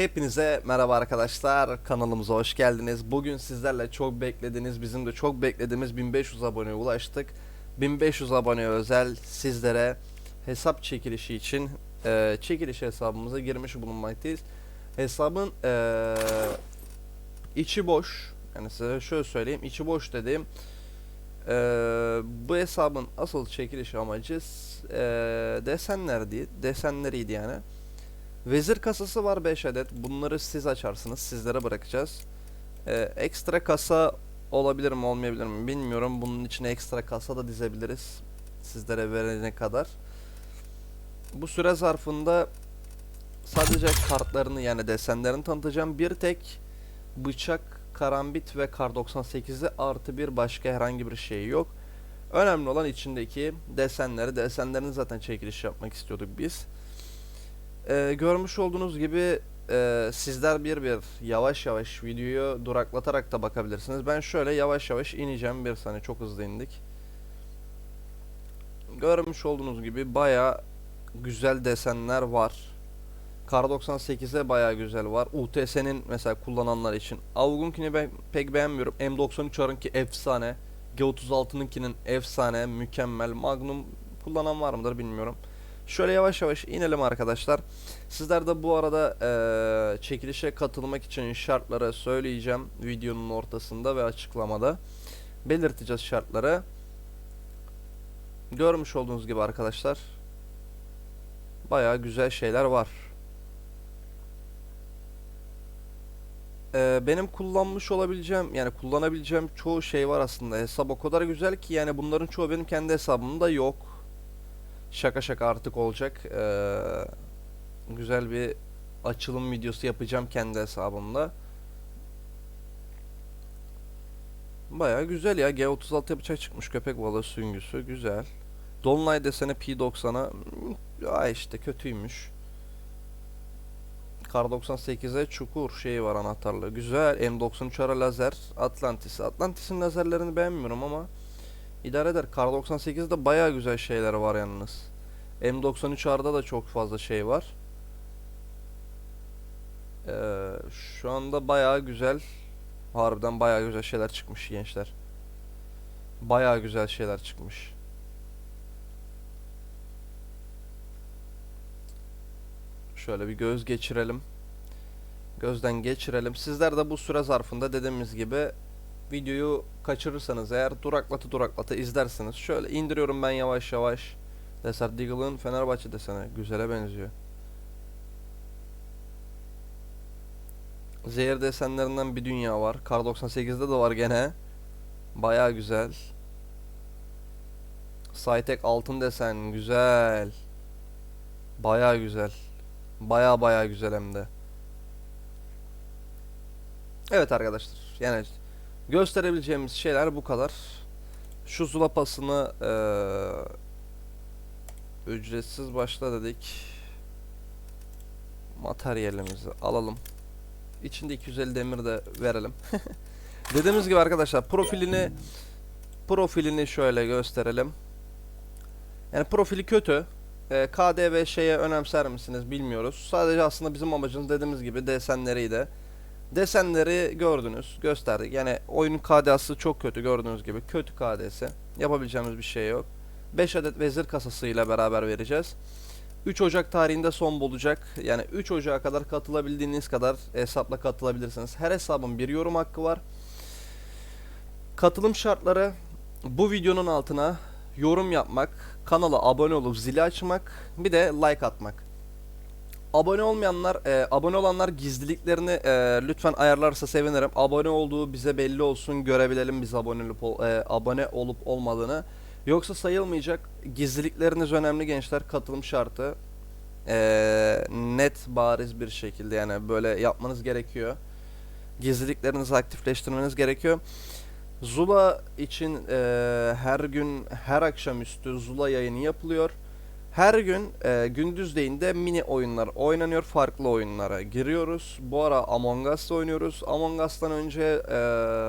Hepinize merhaba arkadaşlar. Kanalımıza hoş geldiniz. Bugün sizlerle çok beklediğiniz, bizim de çok beklediğimiz 1500 aboneye ulaştık. 1500 aboneye özel sizlere hesap çekilişi için e, çekiliş hesabımıza girmiş bulunmaktayız. Hesabın e, içi boş. Yani size şöyle söyleyeyim. içi boş dediğim e, bu hesabın asıl çekiliş amacı e, desenler değil, desenleriydi yani. Vezir kasası var 5 adet. Bunları siz açarsınız. Sizlere bırakacağız. Ee, ekstra kasa olabilir mi olmayabilir mi bilmiyorum. Bunun içine ekstra kasa da dizebiliriz. Sizlere verene kadar. Bu süre zarfında sadece kartlarını yani desenlerini tanıtacağım. Bir tek bıçak, karambit ve kar 98'i artı bir başka herhangi bir şey yok. Önemli olan içindeki desenleri. Desenlerini zaten çekiliş yapmak istiyorduk biz. Ee, görmüş olduğunuz gibi e, sizler bir bir yavaş yavaş videoyu duraklatarak da bakabilirsiniz. Ben şöyle yavaş yavaş ineceğim. Bir saniye çok hızlı indik. Görmüş olduğunuz gibi baya güzel desenler var. Kar 98'e baya güzel var. UTS'nin mesela kullananlar için. Avgun'kini ben pek beğenmiyorum. M93R'ınki efsane. G36'nınkinin efsane, mükemmel. Magnum kullanan var mıdır bilmiyorum. Şöyle yavaş yavaş inelim arkadaşlar. Sizler de bu arada eee, çekilişe katılmak için şartları söyleyeceğim videonun ortasında ve açıklamada. Belirteceğiz şartları. Görmüş olduğunuz gibi arkadaşlar. Bayağı güzel şeyler var. Eee, benim kullanmış olabileceğim yani kullanabileceğim çoğu şey var aslında. Hesap o kadar güzel ki yani bunların çoğu benim kendi hesabımda yok şaka şaka artık olacak. Ee, güzel bir açılım videosu yapacağım kendi hesabımda. Baya güzel ya. G36 bıçak çıkmış köpek balığı süngüsü. Güzel. Dolunay desene P90'a ya işte kötüymüş. Kar 98'e çukur şeyi var anahtarlığı. Güzel. M93 ara lazer. Atlantis. Atlantis'in lazerlerini beğenmiyorum ama İdare eder. Kar 98'de baya güzel şeyler var yalnız. M93R'da da çok fazla şey var. Ee, şu anda baya güzel. Harbiden baya güzel şeyler çıkmış gençler. Baya güzel şeyler çıkmış. Şöyle bir göz geçirelim. Gözden geçirelim. Sizler de bu süre zarfında dediğimiz gibi videoyu kaçırırsanız eğer duraklatı duraklatı izlersiniz. Şöyle indiriyorum ben yavaş yavaş. Desert Deagle'ın Fenerbahçe desene. Güzele benziyor. Zehir desenlerinden bir dünya var. Kar 98'de de var gene. Baya güzel. Cytek altın desen güzel. Baya güzel. Baya baya güzel hem de. Evet arkadaşlar. Yani gösterebileceğimiz şeyler bu kadar. Şu zulapasını eee ücretsiz başla dedik. Materyalimizi alalım. İçinde 250 demir de verelim. Dediğimiz gibi arkadaşlar profilini profilini şöyle gösterelim. Yani profili kötü. Ee, KD ve şeye önemser misiniz bilmiyoruz. Sadece aslında bizim amacımız dediğimiz gibi desenleriydi. Desenleri gördünüz, gösterdik. Yani oyunun KD'si çok kötü gördüğünüz gibi. Kötü KD'si. Yapabileceğimiz bir şey yok. 5 adet vezir kasasıyla beraber vereceğiz. 3 Ocak tarihinde son bulacak. Yani 3 Ocak'a kadar katılabildiğiniz kadar hesapla katılabilirsiniz. Her hesabın bir yorum hakkı var. Katılım şartları bu videonun altına yorum yapmak, kanala abone olup zili açmak, bir de like atmak. Abone olmayanlar, e, abone olanlar gizliliklerini e, lütfen ayarlarsa sevinirim. Abone olduğu bize belli olsun, görebilelim biz abone olup, ol- e, abone olup olmadığını. Yoksa sayılmayacak. Gizlilikleriniz önemli gençler. Katılım şartı. E, net, bariz bir şekilde yani böyle yapmanız gerekiyor. Gizliliklerinizi aktifleştirmeniz gerekiyor. Zula için e, her gün, her akşamüstü Zula yayını yapılıyor. Her gün e, gündüzleyin de mini oyunlar oynanıyor. Farklı oyunlara giriyoruz. Bu ara Among Us oynuyoruz. Among Us'tan önce e,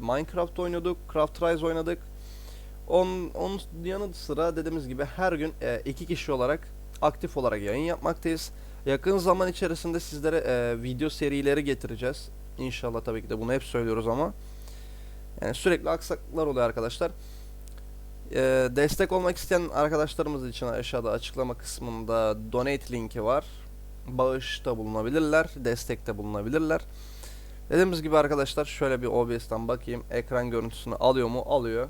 Minecraft oynuyorduk. Craft Rise oynadık. Onun, onun yanı sıra dediğimiz gibi her gün e, iki kişi olarak aktif olarak yayın yapmaktayız. Yakın zaman içerisinde sizlere e, video serileri getireceğiz. İnşallah tabii ki de bunu hep söylüyoruz ama. Yani sürekli aksaklıklar oluyor arkadaşlar. E, destek olmak isteyen arkadaşlarımız için aşağıda açıklama kısmında donate linki var. Bağışta bulunabilirler, destekte bulunabilirler. Dediğimiz gibi arkadaşlar şöyle bir OBS'ten bakayım. Ekran görüntüsünü alıyor mu? Alıyor.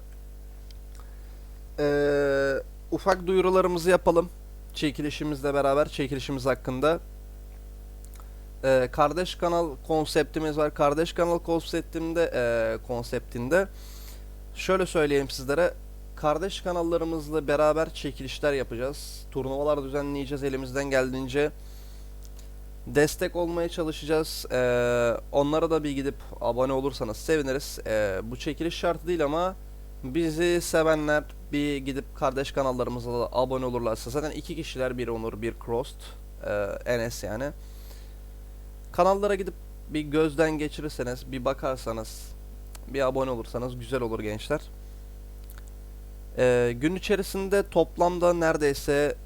Ee, ufak duyurularımızı yapalım. Çekilişimizle beraber çekilişimiz hakkında. Ee, kardeş kanal konseptimiz var. Kardeş kanal konseptinde e, konseptinde şöyle söyleyeyim sizlere. Kardeş kanallarımızla beraber çekilişler yapacağız. Turnuvalar düzenleyeceğiz elimizden geldiğince. Destek olmaya çalışacağız. Ee, onlara da bir gidip abone olursanız seviniriz. Ee, bu çekiliş şartı değil ama bizi sevenler bir gidip kardeş kanallarımıza da abone olurlarsa zaten iki kişiler bir Onur bir Crost ee, Enes yani. Kanallara gidip bir gözden geçirirseniz bir bakarsanız bir abone olursanız güzel olur gençler. Ee, gün içerisinde toplamda neredeyse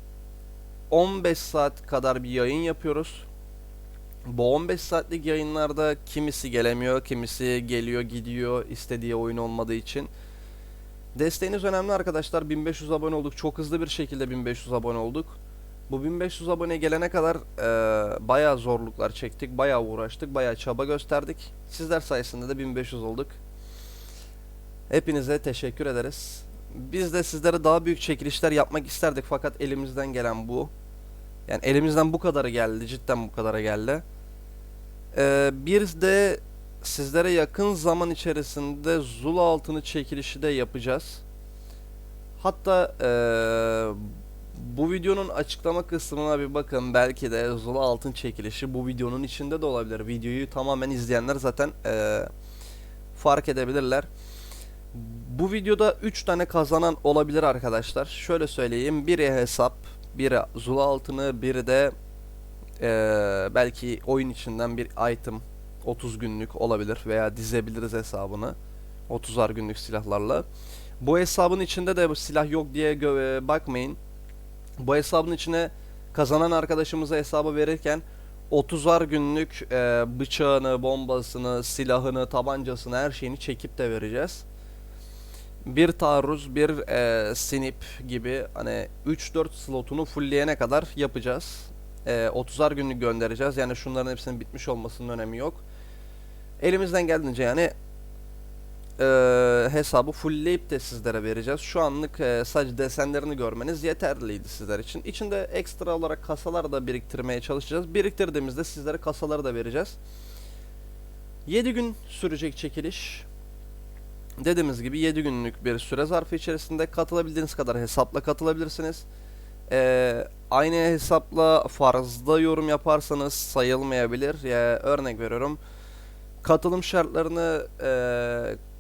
15 saat kadar bir yayın yapıyoruz. Bu 15 saatlik yayınlarda kimisi gelemiyor, kimisi geliyor gidiyor istediği oyun olmadığı için. Desteğiniz önemli arkadaşlar. 1500 abone olduk. Çok hızlı bir şekilde 1500 abone olduk. Bu 1500 abone gelene kadar e, bayağı zorluklar çektik, bayağı uğraştık, bayağı çaba gösterdik. Sizler sayesinde de 1500 olduk. Hepinize teşekkür ederiz. Biz de sizlere daha büyük çekilişler yapmak isterdik fakat elimizden gelen bu. Yani elimizden bu kadarı geldi, cidden bu kadarı geldi. Ee, bir de sizlere yakın zaman içerisinde Zula altını çekilişi de yapacağız. Hatta eee, bu videonun açıklama kısmına bir bakın. Belki de Zula altın çekilişi bu videonun içinde de olabilir. Videoyu tamamen izleyenler zaten eee, fark edebilirler. Bu videoda 3 tane kazanan olabilir arkadaşlar. Şöyle söyleyeyim. Biri hesap, biri Zula altını, biri de eee, belki oyun içinden bir item 30 günlük olabilir veya dizebiliriz hesabını 30'ar günlük silahlarla. Bu hesabın içinde de silah yok diye bakmayın. Bu hesabın içine kazanan arkadaşımıza hesabı verirken 30'ar günlük e, bıçağını, bombasını, silahını, tabancasını her şeyini çekip de vereceğiz. Bir taarruz, bir e, sinip gibi hani 3-4 slotunu fullleyene kadar yapacağız. E, 30'ar günlük göndereceğiz. Yani şunların hepsinin bitmiş olmasının önemi yok. Elimizden geldiğince yani e, hesabı fullleyip de sizlere vereceğiz. Şu anlık e, sadece desenlerini görmeniz yeterliydi sizler için. İçinde ekstra olarak kasalar da biriktirmeye çalışacağız. Biriktirdiğimizde sizlere kasaları da vereceğiz. 7 gün sürecek çekiliş. Dediğimiz gibi 7 günlük bir süre zarfı içerisinde katılabildiğiniz kadar hesapla katılabilirsiniz. Ee, aynı hesapla farzda yorum yaparsanız sayılmayabilir. Ya, örnek veriyorum. Katılım şartlarını e,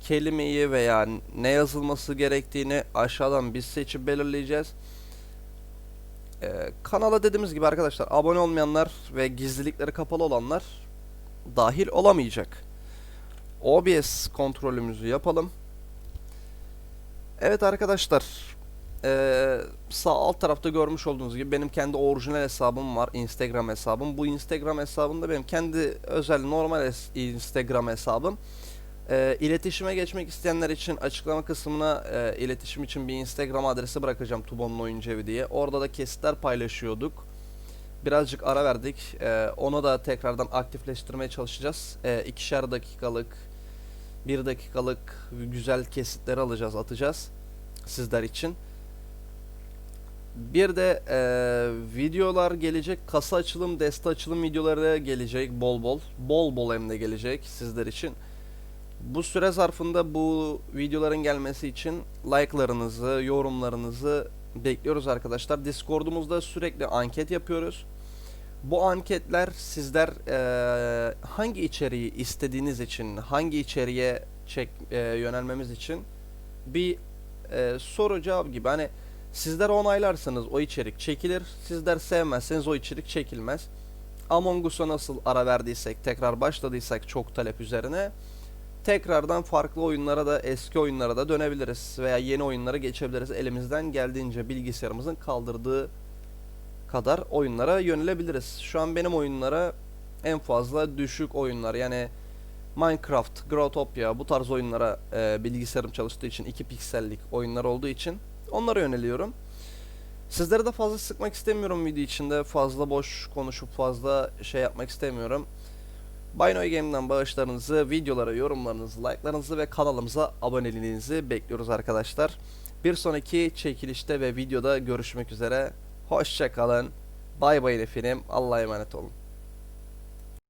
kelimeyi veya ne yazılması gerektiğini aşağıdan biz seçip belirleyeceğiz. E, kanala dediğimiz gibi arkadaşlar abone olmayanlar ve gizlilikleri kapalı olanlar dahil olamayacak. OBS kontrolümüzü yapalım. Evet arkadaşlar ee, sağ alt tarafta görmüş olduğunuz gibi benim kendi orijinal hesabım var Instagram hesabım. Bu Instagram hesabımda benim kendi özel normal Instagram hesabım. Ee, iletişime geçmek isteyenler için açıklama kısmına e, iletişim için bir Instagram adresi bırakacağım Tubon'un oyuncu diye. Orada da kesitler paylaşıyorduk. Birazcık ara verdik. Ee, onu da tekrardan aktifleştirmeye çalışacağız. Ee, ikişer dakikalık bir dakikalık güzel kesitleri alacağız atacağız sizler için bir de e, videolar gelecek. Kasa açılım, deste açılım videoları gelecek bol bol. Bol bol hem de gelecek sizler için. Bu süre zarfında bu videoların gelmesi için like'larınızı, yorumlarınızı bekliyoruz arkadaşlar. Discord'umuzda sürekli anket yapıyoruz. Bu anketler sizler e, hangi içeriği istediğiniz için, hangi içeriğe çek e, yönelmemiz için bir e, soru cevap gibi. Hani Sizler onaylarsanız o içerik çekilir. Sizler sevmezseniz o içerik çekilmez. Among Us'a nasıl ara verdiysek, tekrar başladıysak çok talep üzerine tekrardan farklı oyunlara da eski oyunlara da dönebiliriz veya yeni oyunlara geçebiliriz. Elimizden geldiğince bilgisayarımızın kaldırdığı kadar oyunlara yönelebiliriz. Şu an benim oyunlara en fazla düşük oyunlar yani Minecraft, Growtopia bu tarz oyunlara e, bilgisayarım çalıştığı için 2 piksellik oyunlar olduğu için onlara yöneliyorum. Sizlere de fazla sıkmak istemiyorum video içinde. Fazla boş konuşup fazla şey yapmak istemiyorum. Binoy Game'den bağışlarınızı, videolara yorumlarınızı, like'larınızı ve kanalımıza aboneliğinizi bekliyoruz arkadaşlar. Bir sonraki çekilişte ve videoda görüşmek üzere. Hoşçakalın. Bay bay efendim. Allah'a emanet olun.